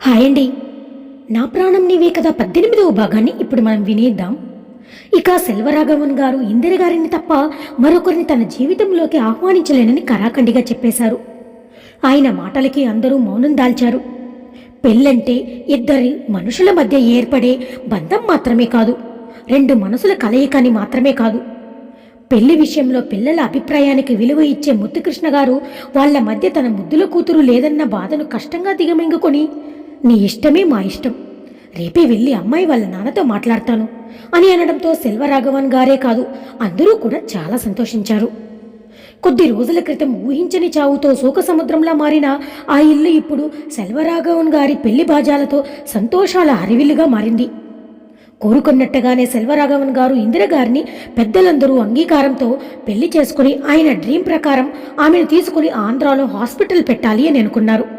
Hi అండి. నా ప్రాణం నీవే కదా పద్దెనిమిదవ భాగాన్ని ఇప్పుడు మనం వినేద్దాం. ఇక సెల్వరాఘవన్ గారు ఇందిర గారిని తప్ప మరొకరిని తన జీవితంలోకి ఆహ్వానించలేనని కరాఖండిగా చెప్పేశారు. ఆయన మాటలకి అందరూ మౌనం దాల్చారు. పెళ్ళంటే ఇద్దరి మనుషుల మధ్య ఏర్పడే బంధం మాత్రమే కాదు రెండు మనసుల కలయికని మాత్రమే కాదు. పెళ్ళి విషయంలో పిల్లల అభిప్రాయానికి విలువ ఇచ్చే ముత్తుకృష్ణ గారు వాళ్ళ మధ్య తన ముద్దుల కూతురు లేదన్న బాధను కష్టంగా దిగమింగుకొని నీ ఇష్టమే మా ఇష్టం. రేపే వెళ్ళి అమ్మాయి వాళ్ళ నాన్నతో మాట్లాడతాను అని అనడంతో సెల్వరాఘవన్ గారే కాదు అందరూ కూడా చాలా సంతోషించారు. కొద్ది రోజుల క్రితం ఊహించని చావుతో శోక సముద్రంలా మారిన ఆ ఇల్లు ఇప్పుడు సెల్వరాఘవన్ గారి పెళ్ళి బాజాలతో సంతోషాల అరివిల్లుగా మారింది. కోరుకున్నట్టుగానే సెల్వరాఘవన్ గారు ఇందిరగారిని పెద్దలందరూ అంగీకారంతో పెళ్ళి చేసుకుని ఆయన డ్రీమ్ ప్రకారం ఆమెను తీసుకుని ఆంధ్రాలో హాస్పిటల్ పెట్టాలి అని అనుకున్నారు.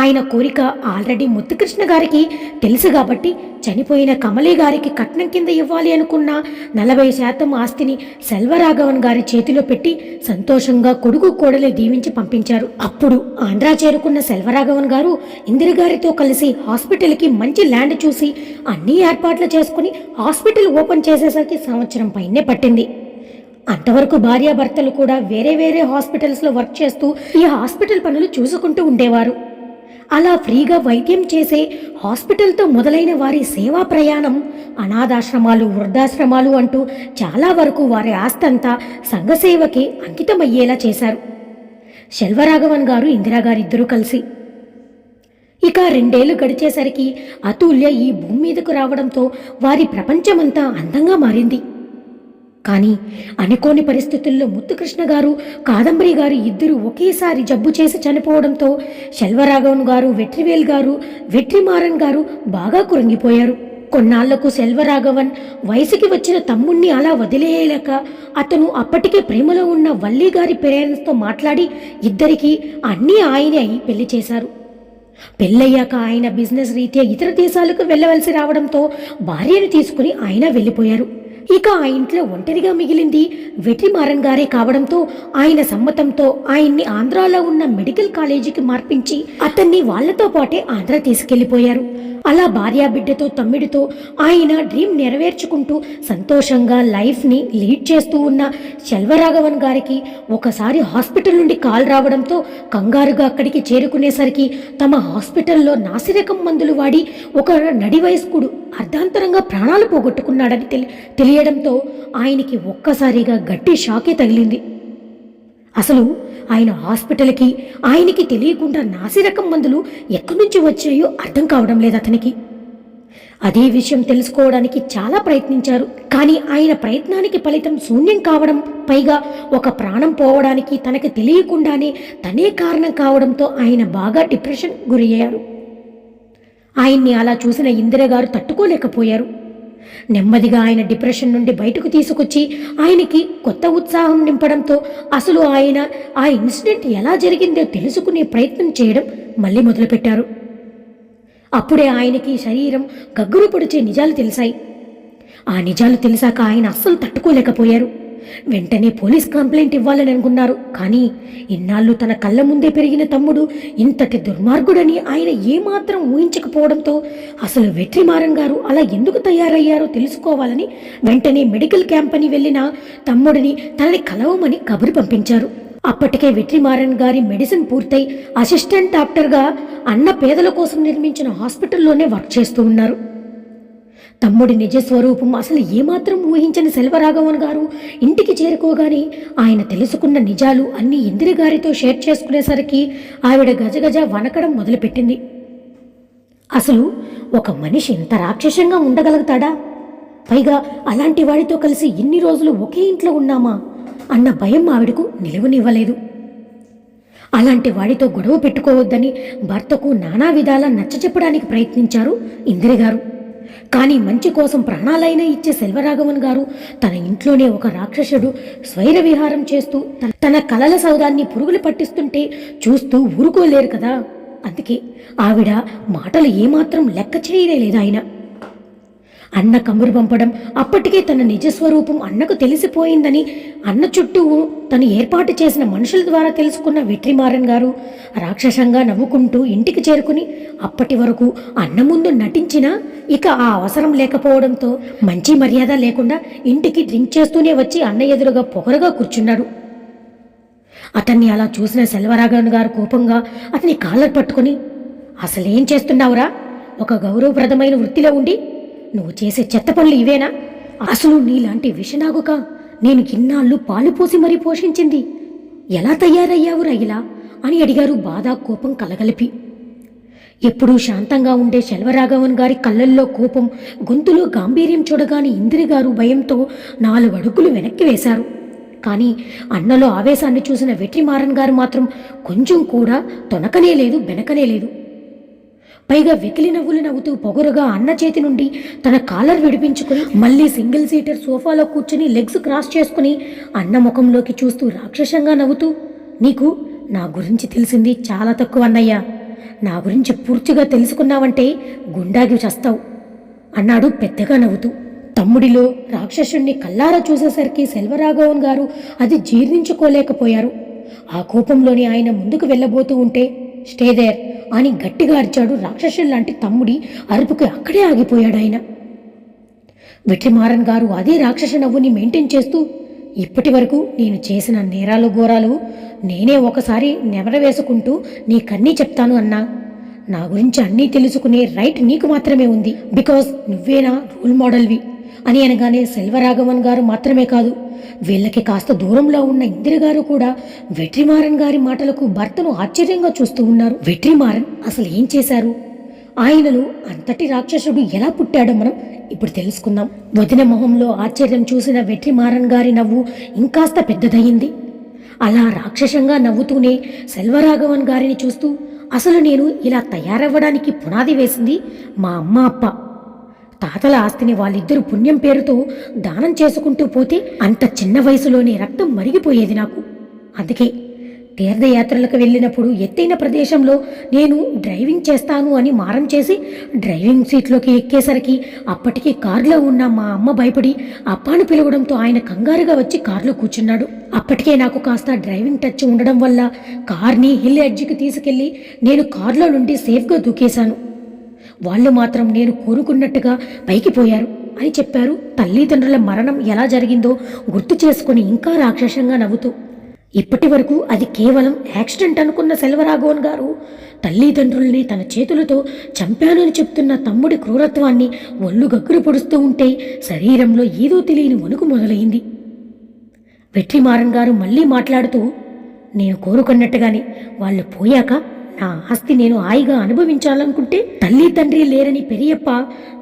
ఆయన కోరిక ఆల్రెడీ ముత్తుకృష్ణ గారికి తెలుసు కాబట్టి చనిపోయిన కమలి గారికి కట్నం కింద ఇవ్వాలి అనుకున్న నలభై శాతం ఆస్తిని సెల్వరాఘవన్ గారి చేతిలో పెట్టి సంతోషంగా కొడుకు కోడలు దీవించి పంపించారు. అప్పుడు ఆంధ్రా చేరుకున్న సెల్వరాఘవన్ గారు ఇందిరగారితో కలిసి హాస్పిటల్కి మంచి ల్యాండ్ చూసి అన్ని ఏర్పాట్లు చేసుకుని హాస్పిటల్ ఓపెన్ చేసేసరికి సంవత్సరం పైనే పట్టింది. అంతవరకు భార్యాభర్తలు కూడా వేరే వేరే హాస్పిటల్స్లో వర్క్ చేస్తూ ఈ హాస్పిటల్ పనులు చూసుకుంటూ ఉండేవారు. అలా ఫ్రీగా వైద్యం చేసే హాస్పిటల్తో మొదలైన వారి సేవా ప్రయాణం అనాథాశ్రమాలు వృద్ధాశ్రమాలు అంటూ చాలా వరకు వారి ఆస్తంతా సంఘసేవకి అంకితమయ్యేలా చేశారు. శెల్వరాఘవన్ గారు ఇందిరాగారిద్దరూ కలిసి. ఇక రెండేళ్ళు గడిచేసరికి అతుల్య ఈ భూమి మీదకు రావడంతో వారి ప్రపంచమంతా అందంగా మారింది. కానీ అనుకోని పరిస్థితుల్లో ముత్తుకృష్ణ గారు కాదంబరి గారు ఇద్దరు ఒకేసారి జబ్బు చేసి చనిపోవడంతో శెల్వరాఘవన్ గారు వెట్రివేల్ గారు వెట్రిమారన్ గారు బాగా కురంగిపోయారు. కొన్నాళ్ళకు సెల్వరాఘవన్ వయసుకి వచ్చిన తమ్ముణ్ణి అలా వదిలేయలేక అతను అప్పటికే ప్రేమలో ఉన్న వల్లి గారి పేరెంట్స్తో మాట్లాడి ఇద్దరికీ అన్నీ ఆయనే అయి పెళ్ళి చేశారు. పెళ్ళయ్యాక ఆయన బిజినెస్ రీత్యా ఇతర దేశాలకు వెళ్ళవలసి రావడంతో భార్యను తీసుకుని ఆయన వెళ్ళిపోయారు. ఇక ఆ ఇంట్లో ఒంటరిగా మిగిలింది వెట్రిమారన్ గారే కావడంతో ఆయన సమ్మతంతో ఆయన్ని ఆంధ్రాలో ఉన్న మెడికల్ కాలేజీకి మార్పించి అతన్ని వాళ్ళతో పాటే ఆంధ్ర తీసుకెళ్ళిపోయారు. అలా భార్యా బిడ్డతో తమ్మిడితో ఆయన డ్రీమ్ నెరవేర్చుకుంటూ సంతోషంగా లైఫ్ని లీడ్ చేస్తూ ఉన్న శల్వరాఘవన్ గారికి ఒకసారి హాస్పిటల్ నుండి కాల్ రావడంతో కంగారుగా అక్కడికి చేరుకునేసరికి తమ హాస్పిటల్లో నాసిరకం మందులు వాడి ఒక నడి వయస్కుడు అర్ధాంతరంగా ప్రాణాలు పోగొట్టుకున్నాడని తెలి తెలియడంతో ఆయనకి ఒక్కసారిగా గట్టి షాకే తగిలింది. అసలు ఆయన హాస్పిటల్కి ఆయనకి తెలియకుండా నాసిరకం మందులు ఎక్కడి నుంచి వచ్చాయో అర్థం కావడం లేదు అతనికి. అదే విషయం తెలుసుకోవడానికి చాలా ప్రయత్నించారు. కానీ ఆయన ప్రయత్నానికి ఫలితం శూన్యం కావడం పైగా ఒక ప్రాణం పోవడానికి తనకి తెలియకుండానే తనే కారణం కావడంతో ఆయన బాగా డిప్రెషన్ గురయ్యారు. ఆయన్ని అలా చూసిన ఇందిరగారు తట్టుకోలేకపోయారు. నెమ్మదిగా ఆయన డిప్రెషన్ నుండి బయటకు తీసుకొచ్చి ఆయనకి కొత్త ఉత్సాహం నింపడంతో అసలు ఆయన ఆ ఇన్సిడెంట్ ఎలా జరిగిందో తెలుసుకునే ప్రయత్నం చేయడం మళ్ళీ మొదలుపెట్టారు. అప్పుడే ఆయనకి శరీరం గగ్గురు పొడిచే నిజాలు తెలిసాయి. ఆ నిజాలు తెలిసాక ఆయన అస్సలు తట్టుకోలేకపోయారు. వెంటనే పోలీస్ కంప్లైంట్ ఇవ్వాలని అనుకున్నారు. కానీ ఇన్నాళ్ళు తన కళ్ళ ముందే పెరిగిన తమ్ముడు ఇంతటి దుర్మార్గుడని ఆయన ఏమాత్రం ఊహించకపోవడంతో అసలు వెట్రిమారన్ గారు అలా ఎందుకు తయారయ్యారో తెలుసుకోవాలని వెంటనే మెడికల్ క్యాంప్ అని వెళ్ళిన తమ్ముడిని తనని కలవమని కబురు పంపించారు. అప్పటికే వెట్రిమారన్ గారి మెడిసిన్ పూర్తయి అసిస్టెంట్ డాక్టర్గా అన్న పేదల కోసం నిర్మించిన హాస్పిటల్లోనే వర్క్ చేస్తూ ఉన్నారు. తమ్ముడి నిజ స్వరూపం అసలు ఏమాత్రం ఊహించని సెల్వరాఘవన్ గారు ఇంటికి చేరుకోగానే ఆయన తెలుసుకున్న నిజాలు అన్నీ ఇందిరగారితో షేర్ చేసుకునేసరికి ఆవిడ గజగజ వనకడం మొదలుపెట్టింది. అసలు ఒక మనిషి ఇంత రాక్షసంగా ఉండగలుగుతాడా? పైగా అలాంటి వాడితో కలిసి ఇన్ని రోజులు ఒకే ఇంట్లో ఉన్నామా అన్న భయం ఆవిడకు నిలువనివ్వలేదు. అలాంటి వాడితో గొడవ పెట్టుకోవద్దని భర్తకు నానా విధాలా నచ్చచెప్పడానికి ప్రయత్నించారు ఇందిరగారు. గారు కానీ మంచి కోసం ప్రాణాలైనా ఇచ్చే సెల్వరాఘవన్ గారు తన ఇంట్లోనే ఒక రాక్షసుడు స్వైర విహారం చేస్తూ తన- కలల సౌదాన్ని పురుగులు పట్టిస్తుంటే చూస్తూ ఊరుకోలేరు కదా. అందుకే ఆవిడ మాటలు ఏమాత్రం లెక్క చేయలేదు ఆయన అన్న కబురు పంపడం అప్పటికే తన నిజస్వరూపం అన్నకు తెలిసిపోయిందని అన్న చుట్టూ తను ఏర్పాటు చేసిన మనుషుల ద్వారా తెలుసుకున్న వెట్రిమారన్ గారు రాక్షసంగా నవ్వుకుంటూ ఇంటికి చేరుకుని అప్పటి వరకు అన్న ముందు నటించినా ఇక ఆ అవసరం లేకపోవడంతో మంచి మర్యాద లేకుండా ఇంటికి డ్రింక్ చేస్తూనే వచ్చి అన్న ఎదురుగా పొగరగా కూర్చున్నాడు. అతన్ని అలా చూసిన సెల్వరాఘవన్ గారు కోపంగా అతని కాలర్ పట్టుకుని అసలేం చేస్తున్నావురా? ఒక గౌరవప్రదమైన వృత్తిలో ఉండి నువ్వు చేసే చెత్త పనులు ఇవేనా? అసలు నీలాంటి విషనాగుక నేను ఇన్నాళ్ళు పాలు పోసి మరీ పోషించింది. ఎలా తయారయ్యావురా ఇలా అని అడిగారు బాధ కోపం కలగలిపి. ఎప్పుడూ శాంతంగా ఉండే శల్వరాఘవన్ గారి కళ్ళల్లో కోపం గొంతులో గాంభీర్యం చూడగానే ఇందిరి గారు భయంతో నాలుగు అడుగులు వెనక్కి వేశారు. కానీ అన్నలో ఆవేశాన్ని చూసిన వెట్రిమారన్ గారు మాత్రం కొంచెం కూడా తొనకనే లేదు బెనకనే లేదు పైగా వెకిలి నవ్వులు నవ్వుతూ పొగరుగా అన్న చేతి నుండి తన కాలర్ విడిపించుకుని మళ్ళీ సింగిల్ సీటర్ సోఫాలో కూర్చుని లెగ్స్ క్రాస్ చేసుకుని అన్న ముఖంలోకి చూస్తూ రాక్షసంగా నవ్వుతూ నీకు నా గురించి తెలిసింది చాలా తక్కువ అన్నయ్య. నా గురించి పూర్తిగా తెలుసుకున్నావంటే గుండాగి చస్తావు అన్నాడు పెద్దగా నవ్వుతూ. తమ్ముడిలో రాక్షసుణ్ణి కల్లారా చూసేసరికి సెల్వరాఘవన్ గారు అది జీర్ణించుకోలేకపోయారు. ఆ కోపంలోని ఆయన ముందుకు వెళ్ళబోతూ ఉంటే స్టేదేర్ అని గట్టిగా అరిచాడు రాక్షసుల్లాంటి తమ్ముడి అరుపుకి అక్కడే ఆగిపోయాడు ఆయన. వెట్రిమారన్ గారు అదే రాక్షస నవ్వుని మెయింటైన్ చేస్తూ ఇప్పటి వరకు నేను చేసిన నేరాలు ఘోరాలు నేనే ఒకసారి నెమరవేసుకుంటూ నీకన్నీ చెప్తాను అన్నా. నా గురించి అన్నీ తెలుసుకునే రైట్ నీకు మాత్రమే ఉంది. బికాజ్ నువ్వేనా రోల్ మోడల్వి. అని అనగానే సెల్వరాఘవన్ గారు మాత్రమే కాదు వీళ్ళకి కాస్త దూరంలో ఉన్న ఇందిరగారు కూడా వెట్రిమారన్ గారి మాటలకు భర్తను ఆశ్చర్యంగా చూస్తూ ఉన్నారు. వెట్రిమారన్ అసలు ఏం చేశారు? ఆయనలో అంతటి రాక్షసుడు ఎలా పుట్టాడో మనం ఇప్పుడు తెలుసుకుందాం. వదిన మొహంలో ఆశ్చర్యం చూసిన వెట్రిమారన్ గారి నవ్వు ఇంకాస్త పెద్దదయ్యింది. అలా రాక్షసంగా నవ్వుతూనే సెల్వరాఘవన్ గారిని చూస్తూ అసలు నేను ఇలా తయారవ్వడానికి పునాది వేసింది మా అమ్మ అప్ప. తాతల ఆస్తిని వాళ్ళిద్దరు పుణ్యం పేరుతో దానం చేసుకుంటూ పోతే అంత చిన్న వయసులోనే రక్తం మరిగిపోయేది నాకు. అందుకే తీర్థయాత్రలకు వెళ్ళినప్పుడు ఎత్తైన ప్రదేశంలో నేను డ్రైవింగ్ చేస్తాను అని మారం చేసి డ్రైవింగ్ సీట్లోకి ఎక్కేసరికి అప్పటికి కారులో ఉన్న మా అమ్మ భయపడి అప్పాను పిలవడంతో ఆయన కంగారుగా వచ్చి కారులో కూర్చున్నాడు. అప్పటికే నాకు కాస్త డ్రైవింగ్ టచ్ ఉండడం వల్ల కార్ని హిల్ ఎడ్జ్కి తీసుకెళ్ళి నేను కారులో నుండి సేఫ్గా దూకేశాను. వాళ్ళు మాత్రం నేను కోరుకున్నట్టుగా పైకి పోయారు. అని చెప్పారు. తల్లిదండ్రుల మరణం ఎలా జరిగిందో గుర్తు చేసుకుని ఇంకా రాక్షసంగా నవ్వుతూ. ఇప్పటి వరకు అది కేవలం యాక్సిడెంట్ అనుకున్న సెల్వరాఘవన్ గారు. తల్లిదండ్రుల్ని తన చేతులతో చంపానని చెప్తున్న తమ్ముడి క్రూరత్వాన్ని ఒళ్ళు గగ్గురు పొడుస్తూ ఉంటే శరీరంలో ఏదో తెలియని వణుకు మొదలైంది. వెట్రిమారన్ గారు మళ్ళీ మాట్లాడుతూ నేను కోరుకున్నట్టుగానే వాళ్ళు పోయాక నా ఆస్తి నేను హాయిగా అనుభవించాలనుకుంటే తల్లి తండ్రి లేరని పెరియప్ప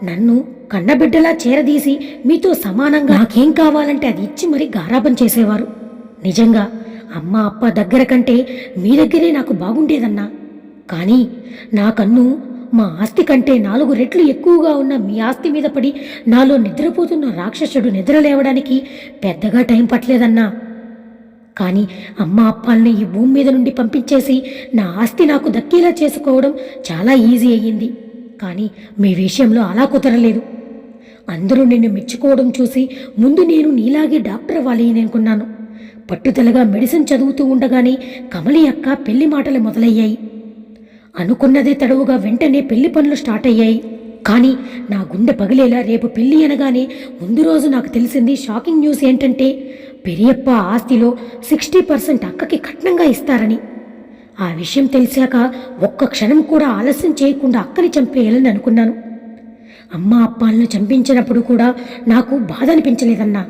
నన్ను కన్నబిడ్డలా చేరదీసి మీతో సమానంగా నాకేం కావాలంటే అది ఇచ్చి మరీ గారాబం చేసేవారు. నిజంగా అమ్మ అప్ప దగ్గర కంటే మీ దగ్గరే నాకు బాగుండేదన్నా. కానీ నా కన్ను మా ఆస్తి కంటే నాలుగు రెట్లు ఎక్కువగా ఉన్న మీ ఆస్తి మీద పడి నాలో నిద్రపోతున్న రాక్షసుడు నిద్రలేవడానికి పెద్దగా టైం పట్టలేదన్నా. కానీ అమ్మ అప్పాల్ని ఈ భూమి మీద నుండి పంపించేసి నా ఆస్తి నాకు దక్కేలా చేసుకోవడం చాలా ఈజీ అయ్యింది. కానీ మీ విషయంలో అలా కుదరలేదు. అందరూ నిన్ను మెచ్చుకోవడం చూసి ముందు నేను నీలాగే డాక్టర్ అవ్వాలి అని అనుకున్నాను. పట్టుదలగా మెడిసిన్ చదువుతూ ఉండగానే కమలి అక్క పెళ్ళి మాటలు మొదలయ్యాయి. అనుకున్నదే తడవుగా వెంటనే పెళ్ళి పనులు స్టార్ట్ అయ్యాయి. కానీ నా గుండె పగిలేలా రేపు పెళ్ళి అనగానే ముందు రోజు నాకు తెలిసింది షాకింగ్ న్యూస్ ఏంటంటే పెరియప్ప ఆస్తిలో సిక్స్టీ పర్సెంట్ అక్కకి కట్నంగా ఇస్తారని. ఆ విషయం తెలిసాక ఒక్క క్షణం కూడా ఆలస్యం చేయకుండా అక్కని చంపేయాలని అనుకున్నాను. అమ్మ అప్పాలను చంపించినప్పుడు కూడా నాకు బాధ అనిపించలేదన్నా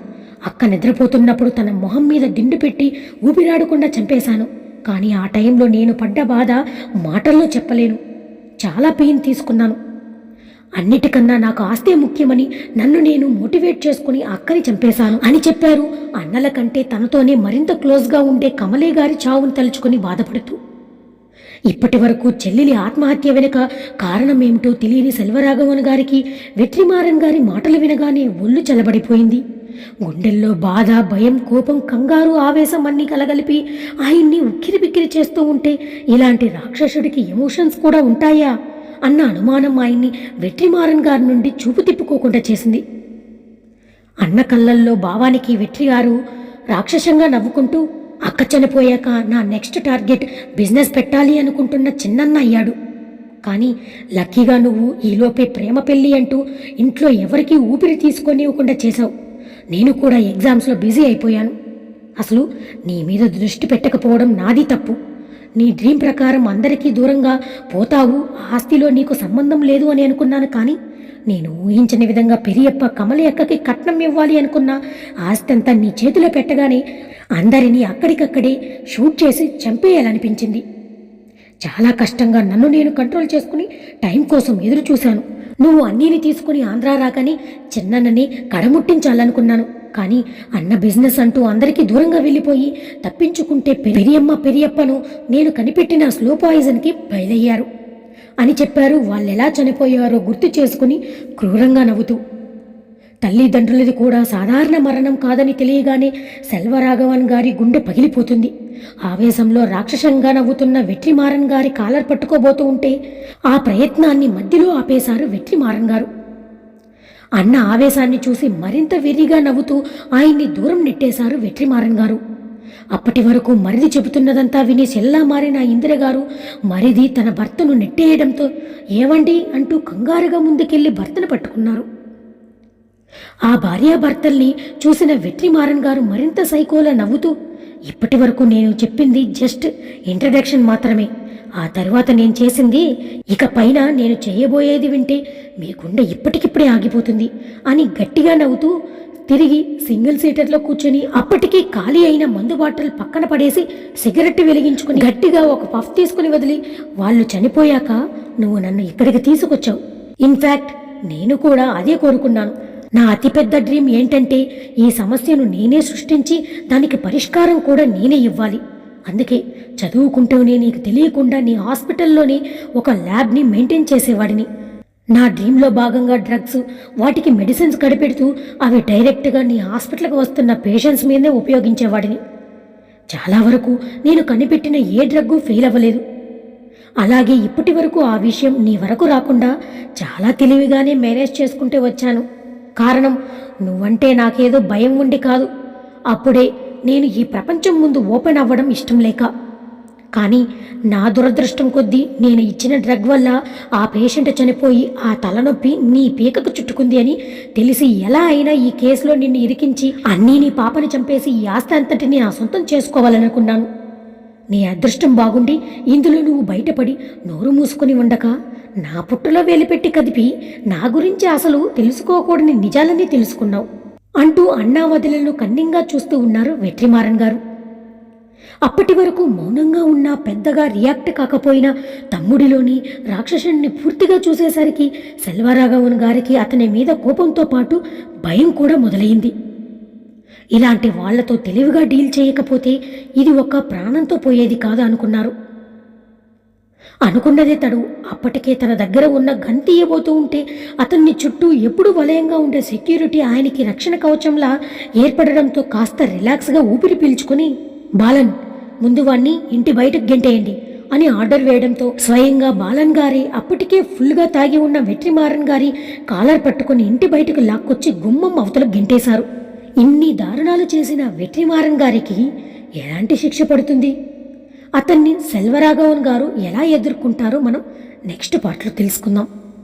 అక్క నిద్రపోతున్నప్పుడు తన మొహం మీద దిండు పెట్టి ఊపిరాడకుండా చంపేశాను. కానీ ఆ టైంలో నేను పడ్డ బాధ మాటల్లో చెప్పలేను. చాలా పెయిన్ తీసుకున్నాను. అన్నిటికన్నా నాకు ఆస్తే ముఖ్యమని నన్ను నేను మోటివేట్ చేసుకుని అక్కని చంపేశాను అని చెప్పారు. అన్నల కంటే తనతోనే మరింత క్లోజ్గా ఉండే కమలే గారి చావును తలుచుకుని బాధపడుతూ. ఇప్పటి వరకు చెల్లెలి ఆత్మహత్య వెనుక కారణమేమిటో తెలియని సెల్వరాఘవన్ గారికి వెట్రిమారన్ గారి మాటలు వినగానే ఒళ్ళు చలబడిపోయింది. గుండెల్లో బాధ భయం కోపం కంగారు ఆవేశం అన్నీ కలగలిపి ఆయన్ని ఉక్కిరి బిక్కిరి చేస్తూ ఉంటే ఇలాంటి రాక్షసుడికి ఎమోషన్స్ కూడా ఉంటాయా? అన్న అనుమానం ఆయన్ని వెట్రిమారన్ గారి నుండి చూపు తిప్పుకోకుండా చేసింది. అన్న కళ్ళల్లో భావానికి వెట్రిగారు రాక్షసంగా నవ్వుకుంటూ అక్క చనిపోయాక నా నెక్స్ట్ టార్గెట్ బిజినెస్ పెట్టాలి అనుకుంటున్న చిన్నన్న అయ్యాడు. కానీ లక్కీగా నువ్వు ఈలోపే ప్రేమ పెళ్ళి అంటూ ఇంట్లో ఎవరికీ ఊపిరి తీసుకొనివ్వకుండా చేశావు. నేను కూడా ఎగ్జామ్స్లో బిజీ అయిపోయాను. అసలు నీ మీద దృష్టి పెట్టకపోవడం నాది తప్పు. నీ డ్రీమ్ ప్రకారం అందరికీ దూరంగా పోతావు? ఆస్తిలో నీకు సంబంధం లేదు అని అనుకున్నాను కానీ నేను ఊహించని విధంగా పెరియప్ప కమలి అక్కకి కట్నం ఇవ్వాలి అనుకున్న ఆస్తి అంతా నీ చేతిలో పెట్టగానే అందరినీ అక్కడికక్కడే షూట్ చేసి చంపేయాలనిపించింది. చాలా కష్టంగా నన్ను నేను కంట్రోల్ చేసుకుని టైం కోసం ఎదురు చూశాను నువ్వు అన్నీని తీసుకుని ఆంధ్రా రాగానే చిన్ననని కడముట్టించాలనుకున్నాను. కానీ అన్న బిజినెస్ అంటూ అందరికీ దూరంగా వెళ్ళిపోయి తప్పించుకుంటే పెరియమ్మ పెరియప్పను నేను కనిపెట్టిన స్లో పాయిజన్కి బయలయ్యారు అని చెప్పారు వాళ్ళెలా చనిపోయారో గుర్తు చేసుకుని క్రూరంగా నవ్వుతూ. తల్లిదండ్రులది కూడా సాధారణ మరణం కాదని తెలియగానే సెల్వరాఘవన్ గారి గుండె పగిలిపోతుంది. ఆవేశంలో రాక్షసంగా నవ్వుతున్న వెట్రిమారన్ గారి కాలర్ పట్టుకోబోతూ ఉంటే ఆ ప్రయత్నాన్ని మధ్యలో ఆపేశారు వెట్రిమారన్ గారు. అన్న ఆవేశాన్ని చూసి మరింత వెర్రిగా నవ్వుతూ ఆయన్ని దూరం నెట్టేశారు వెట్రిమారన్ గారు. అప్పటి వరకు మరిది చెబుతున్నదంతా విని చెల్లా మారిన ఇందిరగారు మరిది తన భర్తను నెట్టేయడంతో ఏవండి అంటూ కంగారుగా ముందుకెళ్ళి భర్తను పట్టుకున్నారు. ఆ భార్యాభర్తల్ని చూసిన వెట్రిమారన్ గారు మరింత సైకోలా నవ్వుతూ ఇప్పటి వరకు నేను చెప్పింది జస్ట్ ఇంట్రడక్షన్ మాత్రమే. ఆ తర్వాత నేను చేసింది ఇక పైన నేను చేయబోయేది వింటే మీ గుండె ఇప్పటికిప్పుడే ఆగిపోతుంది అని గట్టిగా నవ్వుతూ తిరిగి సింగిల్ సీటర్లో కూర్చొని అప్పటికి ఖాళీ అయిన మందు బాటిల్ పక్కన పడేసి సిగరెట్ వెలిగించుకుని గట్టిగా ఒక పఫ్ తీసుకుని వదిలి వాళ్ళు చనిపోయాక నువ్వు నన్ను ఇక్కడికి తీసుకొచ్చావు. ఇన్ఫ్యాక్ట్ నేను కూడా అదే కోరుకున్నాను. నా అతిపెద్ద డ్రీమ్ ఏంటంటే ఈ సమస్యను నేనే సృష్టించి దానికి పరిష్కారం కూడా నేనే ఇవ్వాలి. అందుకే చదువుకుంటూనే నీకు తెలియకుండా నీ హాస్పిటల్లోనే ఒక ల్యాబ్ని మెయింటైన్ చేసేవాడిని. నా డ్రీమ్లో భాగంగా డ్రగ్స్ వాటికి మెడిసిన్స్ కడిపెడుతూ అవి డైరెక్ట్గా నీ హాస్పిటల్కి వస్తున్న పేషెంట్స్ మీదే ఉపయోగించేవాడిని. చాలా వరకు నేను కనిపెట్టిన ఏ డ్రగ్గు ఫెయిల్ అవ్వలేదు. అలాగే ఇప్పటి వరకు ఆ విషయం నీ వరకు రాకుండా చాలా తెలివిగానే మేనేజ్ చేసుకుంటూ వచ్చాను. కారణం నువ్వంటే నాకేదో భయం ఉండి కాదు. అప్పుడే నేను ఈ ప్రపంచం ముందు ఓపెన్ అవ్వడం ఇష్టం లేక. కానీ నా దురదృష్టం కొద్దీ నేను ఇచ్చిన డ్రగ్ వల్ల ఆ పేషెంట్ చనిపోయి ఆ తలనొప్పి నీ పీకకు చుట్టుకుంది అని తెలిసి ఎలా అయినా ఈ కేసులో నిన్ను ఇరికించి అన్నీ నీ పాపని చంపేసి ఈ ఆస్తి అంతటిని నా సొంతం చేసుకోవాలనుకున్నాను. నీ అదృష్టం బాగుండి ఇందులో నువ్వు బయటపడి నోరు మూసుకొని ఉండక నా పుట్టులో వేలిపెట్టి కదిపి నా గురించి అసలు తెలుసుకోకూడని నిజాలని తెలుసుకున్నావు. అంటూ అన్నా వదిలను కన్నింగా చూస్తూ ఉన్నారు వెట్రిమారన్ గారు. అప్పటి వరకు మౌనంగా ఉన్న పెద్దగా రియాక్ట్ కాకపోయినా తమ్ముడిలోని రాక్షసుని పూర్తిగా చూసేసరికి సెల్వరాఘవన్ గారికి అతని మీద కోపంతో పాటు భయం కూడా మొదలైంది. ఇలాంటి వాళ్ళతో తెలివిగా డీల్ చేయకపోతే ఇది ఒక ప్రాణంతో పోయేది కాదు అనుకున్నారు. అనుకున్నదే తడు అప్పటికే తన దగ్గర ఉన్న గన్ తీయబోతూ ఉంటే అతన్ని చుట్టూ ఎప్పుడు వలయంగా ఉండే సెక్యూరిటీ ఆయనకి రక్షణ కవచంలా ఏర్పడడంతో కాస్త రిలాక్స్గా ఊపిరి పీల్చుకొని బాలన్ ముందు వాణ్ణి ఇంటి బయటకు గెంటేయండి అని ఆర్డర్ వేయడంతో స్వయంగా బాలన్ గారి అప్పటికే ఫుల్గా తాగి ఉన్న వెట్రిమారన్ గారి కాలర్ పట్టుకుని ఇంటి బయటకు లాక్కొచ్చి గుమ్మం అవతల గెంటేశారు. ఇన్ని దారుణాలు చేసిన వెట్రిమారన్ గారికి ఎలాంటి శిక్ష పడుతుంది? అతన్ని సెల్వరాఘవన్ గారు ఎలా ఎదుర్కొంటారో మనం నెక్స్ట్ పార్ట్లో తెలుసుకుందాం.